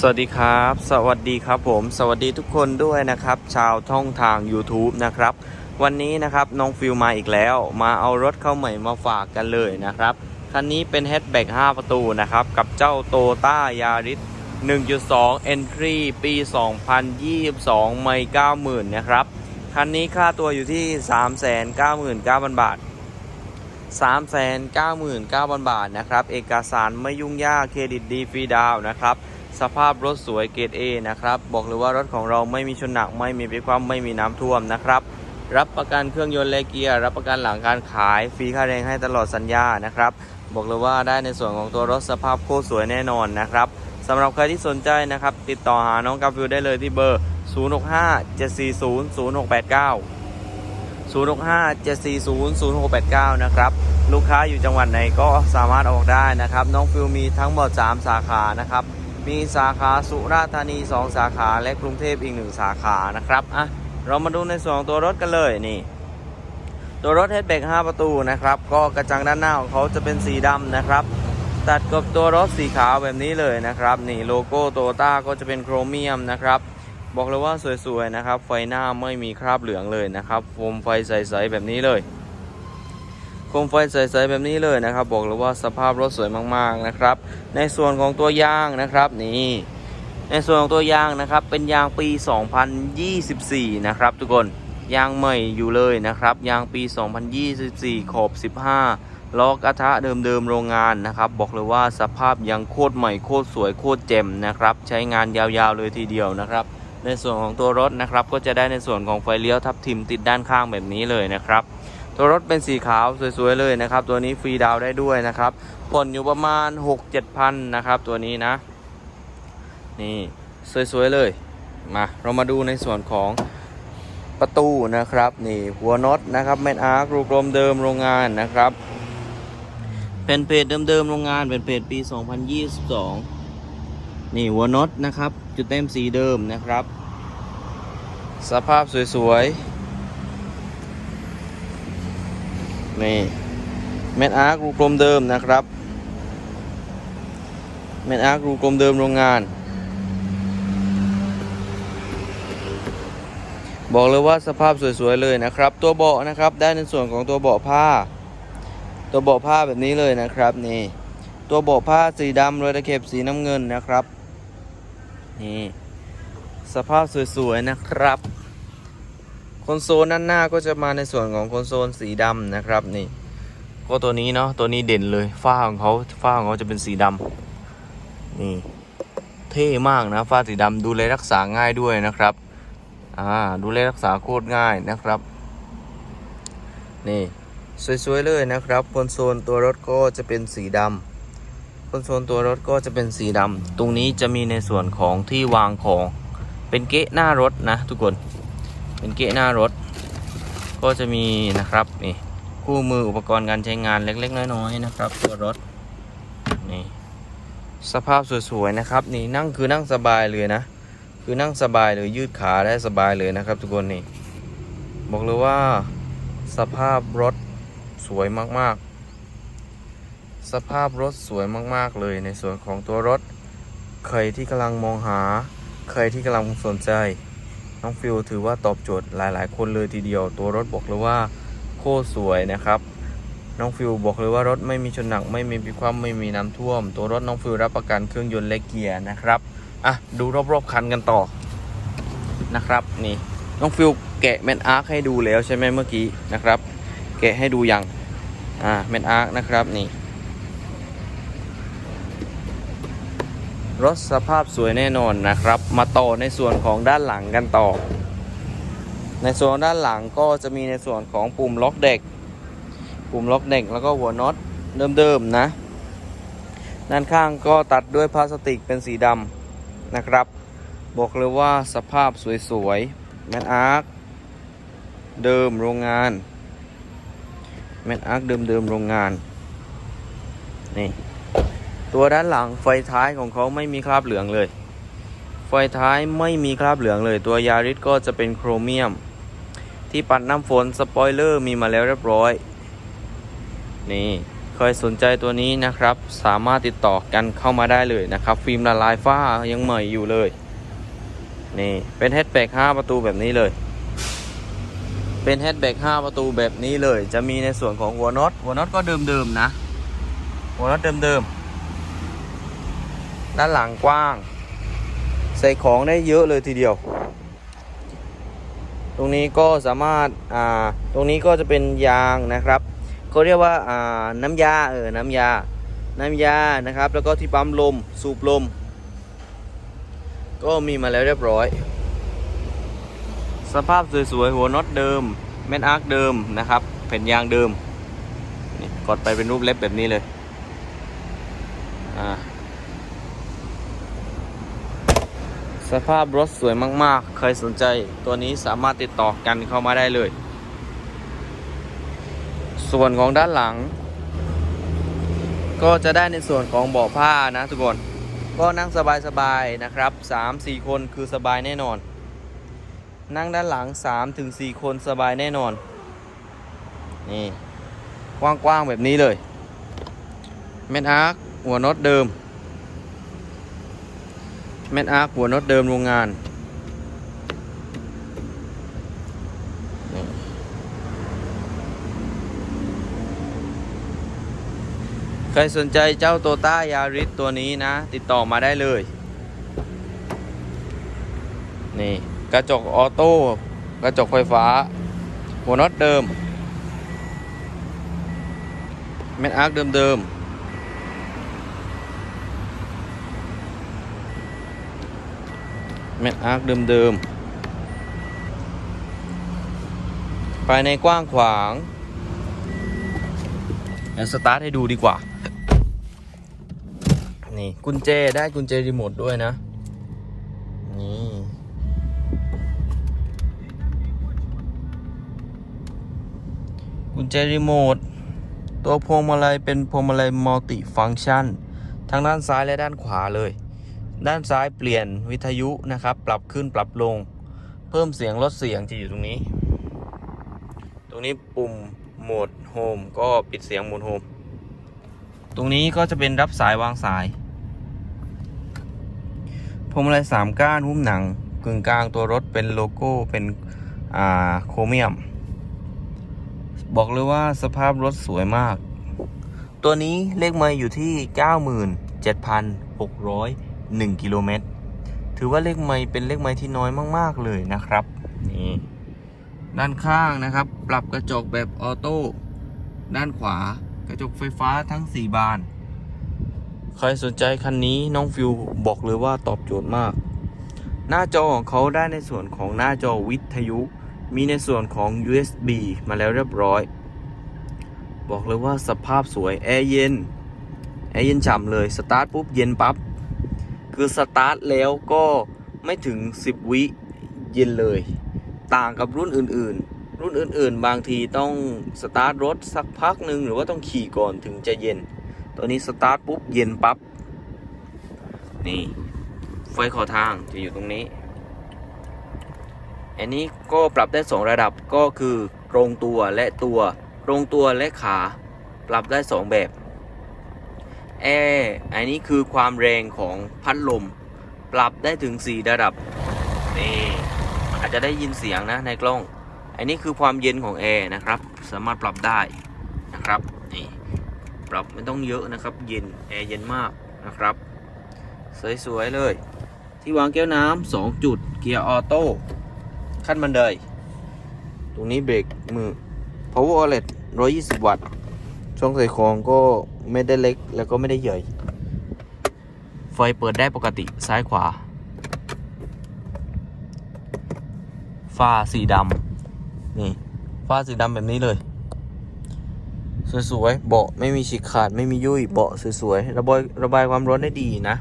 สวัสดีครับ สวัสดีครับผม สวัสดีทุกคนด้วยนะครับ ชาวท่องทาง YouTube นะครับ วันนี้นะครับน้องฟิลมาอีกแล้ว มาเอารถเข้าใหม่มาฝากกันเลยนะครับ คันนี้เป็น Hatchback 5ประตูนะครับ กับเจ้าโตต้ายาริส1.2 Entry ปี 2022 ไม่ 90,000 นะครับ คันนี้ค่าตัวอยู่ที่ 399,000 บาท 399,000 บาทนะครับ เอกสารไม่ยุ่งยาก เครดิตดีฟรีดาวนะครับ สภาพรถสวยเกรด A นะครับ บอกเลยว่ารถของเราไม่มีชนหนัก ไม่มีพิคว่ำไม่มีน้ำท่วมนะครับ รับประกันเครื่องยนต์และเกียร์รับประกันหลังการขายฟรีค่าแรงให้ตลอดสัญญานะครับ บอกเลยว่าได้ในส่วนของตัวรถสภาพโคตรสวยแน่นอนนะครับสำหรับใครที่สนใจนะครับ ติดต่อหาน้องกาฟิวได้เลยที่เบอร์ 065 740 0689 065 740 0689 นะครับ ลูกค้าอยู่จังหวัดไหนก็สามารถออกได้นะครับ น้องฟิวมีทั้งหมด 3 สาขานะครับ มีสาขาสุราษฎร์ธานี 2 สาขาและกรุงเทพอีก 1 สาขานะครับอะเรามาดูในส่วนของตัวรถกันเลยนี่ ตัวรถเฮดเบก5ประตูนะครับ ก็กระจังด้านหน้าของเขาจะเป็นสีดำนะครับ ตัดกับตัวรถสีขาวแบบนี้เลยนะครับ นี่โลโก้โตต้าก็จะเป็นโครเมียมนะครับ บอกเลยว่าสวยๆนะครับ ไฟหน้าไม่มีคราบเหลืองเลยนะครับโคมไฟใสๆแบบนี้เลย มไฟใสๆแบบนี้เลยนะครับ บอกเลยว่าสภาพรถสวยมากๆนะครับ ในส่วนของตัวยางนะครับนี่ในส่วนของตัวยางนะครับ เป็นยางปี 2024 นะครับ ทุกคนยางใหม่อยู่เลยนะครับ ยางปี 2024 ขอบ 15 ล้อกระทะเดิมๆ โรงงานนะครับ บอกเลยว่าสภาพยังโคตรใหม่โคตรสวยโคตรเจ็มนะครับ ใช้งานยาวๆเลยทีเดียวนะครับ ในส่วนของตัวรถนะครับ ก็จะได้ในส่วนของไฟเลี้ยวทับทิมติดด้านข้างแบบนี้เลยนะครับ ตัวรถเป็นสีขาวสวยๆเลยนะครับ ตัวนี้ฟรีดาวได้ด้วยนะครับผ่อนอยู่ประมาณ 6-7พันนะครับ ตัวนี้นะ นี่สวยๆเลยมาเรามาดูในส่วนของประตูนะครับ นี่หัวน็อตนะครับแมนอาร์ครูกลมเดิมโรงงานนะครับเป็นเพจเดิมๆโรงงานเป็นเพจปี 2022 นี่หัวน็อตนะครับ จุดเต็มสีเดิมนะครับ สภาพสวยๆ นี่แมนอาร์ครูกลมเดิมนะครับแมนอาร์ครูกลมเดิมโรงงาน บอกเลยว่าสภาพสวยๆเลยนะครับ ตัวเบาะนะครับได้ในส่วนของตัวเบาะผ้า ตัวเบาะผ้าแบบนี้เลยนะครับนี่ตัวเบาะผ้าสีดำรอยตะเข็บสีน้ำเงินนะครับนี่สภาพสวยๆนะครับ คอนโซลด้านหน้าก็จะมาในส่วนของคอนโซลสีดำนะครับนี่ก็ตัวนี้เนาะตัวนี้เด่นเลยฝ้าของเขาฝ้าของเขาจะเป็นสีดำนี่เท่มากนะฝ้าสีดำดูแลรักษาง่ายด้วยนะครับอ่าดูแลรักษาโคตรง่ายนะครับ นี่สวยๆเลยนะครับคอนโซลตัวรถก็จะเป็นสีดำคอนโซลตัวรถก็จะเป็นสีดำตรงนี้จะมีในส่วนของที่วางของเป็นเกะหน้ารถนะทุกคน เป็นเกะหน้ารถ ก็จะมีนะครับนี่คู่มืออุปกรณ์การใช้งานเล็ก ๆ น้อยๆนะครับ ตัวรถนี่สภาพสวยๆนะครับ นี่นั่งคือนั่งสบายเลยนะ คือนั่งสบายเลยยืดขาได้สบายเลยนะครับ ทุกคนนี่บอกเลยว่าสภาพรถสวยมากๆ สภาพรถสวยมากๆเลยในส่วนของตัวรถ ใครที่กำลังมองหา ใครที่กำลังสนใจ น้องฟิลถือว่าตอบโจทย์หลาย ๆ คนเลยทีเดียว ตัวรถบอกเลยว่าโคตรสวยนะครับ น้องฟิลบอกเลยว่ารถไม่มีชนหนักไม่มีพิความไม่มีน้ำท่วม ตัวรถน้องฟิลรับประกันเครื่องยนต์และเกียร์นะครับอะดูรอบๆคันกันต่อนะครับนี่น้องฟิลแกะแมนอาร์คให้ดูแล้วใช่ไหมเมื่อกี้นะครับ แกะให้ดูยังอ่าแมนอาร์คนะครับนี่ รถสภาพสวยแน่นอนนะครับ มาต่อในส่วนของด้านหลังกันต่อ ในส่วนด้านหลังก็จะมีในส่วนของปุ่มล็อกเด็ก ปุ่มล็อกเด็กแล้วก็หัวน็อตเดิมๆนะ ด้านข้างก็ตัดด้วยพลาสติกเป็นสีดำนะครับ บอกเลยว่าสภาพสวยๆแมนอาร์คเดิมโรงงานแมนอาร์คเดิมๆโรงงานนี่ ตัวด้านหลังไฟท้ายของเขาไม่มีคราบเหลืองเลย ไฟท้ายไม่มีคราบเหลืองเลย ตัวยาริสก็จะเป็นโครเมียม ที่ปัดน้ำฝนสปอยเลอร์มีมาแล้วเรียบร้อย นี่ใครสนใจตัวนี้นะครับ สามารถติดต่อกันเข้ามาได้เลยนะครับ ฟิล์มละลายฝ้ายังใหม่อยู่เลย นี่ เป็นแฮชแบ็ก5ประตูแบบนี้เลย เป็นแฮชแบ็ก5ประตูแบบนี้เลย จะมีในส่วนของหัวน็อตหัวน็อตก็เดิมๆนะ หัวน็อตเดิมๆ ด้านหลังกว้าง ใส่ของได้เยอะเลยทีเดียว ตรงนี้ก็สามารถอ่าตรงนี้ก็จะเป็นยางนะครับเขาเรียกว่าอ่าน้ำยาเออน้ำยา น้ำยานะครับ แล้วก็ที่ปั๊มลมสูบลม ก็มีมาแล้วเรียบร้อย สภาพสวยๆหัวน็อตเดิมแม่นอาร์คเดิมนะครับแผ่นยางเดิมกดไปเป็นรูปเล็บแบบนี้เลยอ่า สภาพรถสวยมากๆ ใครสนใจตัวนี้สามารถติดต่อกันเข้ามาได้เลย ส่วนของด้านหลัง ก็จะได้ในส่วนของเบาะผ้านะทุกคน ก็นั่งสบายๆนะครับ 3-4 คนคือสบายแน่นอน นั่งด้านหลัง 3-4 คนสบายแน่นอน นี่กว้างๆแบบนี้เลย เมนอาร์คหัวน็อตเดิม แมนอาร์คหัวน็อตเดิมโรงงานใครสนใจเจ้าโตต้ายาริสตัวนี้นะ ติดต่อมาได้เลย นี่กระจกออโต้กระจกไฟฟ้า หัวน็อตเดิม แมนอาร์คเดิมๆ แมทอาร์คเดิมๆ ภายในกว้างขวางเดี๋ยวสตาร์ทให้ดูดีกว่า นี่ กุญแจได้กุญแจรีโมทด้วยนะ นี่ กุญแจรีโมท ตัวพวงมาลัยเป็นพวงมาลัยมัลติฟังก์ชัน ทั้งด้านซ้ายและด้านขวาเลย ด้านซ้ายเปลี่ยนวิทยุนะครับ ปรับขึ้นปรับลง เพิ่มเสียงลดเสียงจะอยู่ตรงนี้ ตรงนี้ปุ่มโหมดโฮมก็ปิดเสียงโหมดโฮมตรงนี้ก็จะเป็นรับสายวางสายพวงมาลัยสามก้านหุ้มหนังกึ่งกลางตัวรถเป็นโลโก้เป็นอ่าโครเมียม บอกเลยว่าสภาพรถสวยมาก ตัวนี้เลขไมล์อยู่ที่ 97,600 1 กิโลเมตร ถือว่าเลขไมล์เป็นเลขไมล์ที่น้อยมาก ๆ เลยนะครับนี่ด้านข้างนะครับ ปรับกระจกแบบออโต้ด้านขวากระจกไฟฟ้าทั้ง 4 บาน ใครสนใจคันนี้น้องฟิวบอกเลยว่าตอบโจทย์มาก หน้าจอของเขาได้ในส่วนของหน้าจอวิทยุ มีในส่วนของ USB มาแล้วเรียบร้อย บอกเลยว่าสภาพสวย แอร์เย็น แอร์เย็นฉ่ำเลย สตาร์ทปุ๊บ เย็นปับ๊บ คือสตาร์ทแล้วก็ไม่ถึง 10 วิเย็นเลย ต่างกับรุ่นอื่นๆ รุ่นอื่นๆ บางทีต้องสตาร์ทรถสักพักหนึ่งหรือว่าต้องขี่ก่อนถึงจะเย็น ตัวนี้สตาร์ทปุ๊บเย็นปับ๊บ นี่ ไฟขอทางจะอยู่ตรงนี้ อันนี้ก็ปรับได้ 2 ระดับก็คือตรงตัวและตัว ตรงตัวและขา ปรับได้ 2 แบบ แอร์อันนี้คือความแรงของพัดลม ปรับได้ถึง 4 ระดับนี่อาจจะได้ยินเสียงนะในกล้อง อันนี้คือความเย็นของแอร์นะครับ สามารถปรับได้นะครับนี่ปรับไม่ต้องเยอะนะครับ เย็นแอร์เย็นมากนะครับ สวยๆเลย ที่วางแก้วน้ำสองจุดเกียร์ออโต้ขั้นบันไดตรงนี้เบรกมือ power outlet 120 วัตต์ ช่องใส่ของก็ไม่ได้เล็กแล้วก็ไม่ได้ใหญ่ ไฟเปิดได้ปกติซ้ายขวาฝ้าสีดำนี่ฝ้าสีดำแบบนี้เลย สวยๆเบาะไม่มีฉีกขาดไม่มียุ่ยเบาะสวยๆระบายระบายความร้อนได้ดีนะ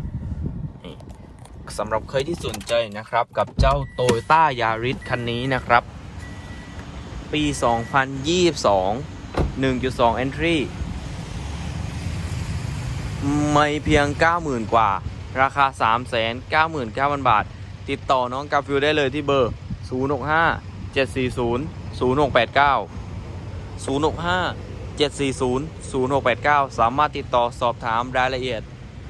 สำหรับใครที่สนใจนะครับ กับเจ้าโตโยต้ายาริสคันนี้นะครับ ปี 2022 1.2 entry ไม่เพียง 90,000 กว่า ราคา 399,000 บาท ติดต่อน้องกาฟิลได้เลยที่เบอร์ 065 740 0689 065 740 0689 สามารถติดต่อสอบถามรายละเอียด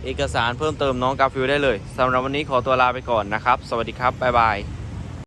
เอกสารเพิ่มเติมน้องกาฟิลได้เลยสำหรับวันนี้ขอตัวลาไปก่อนนะครับ สวัสดีครับ บ๊ายบาย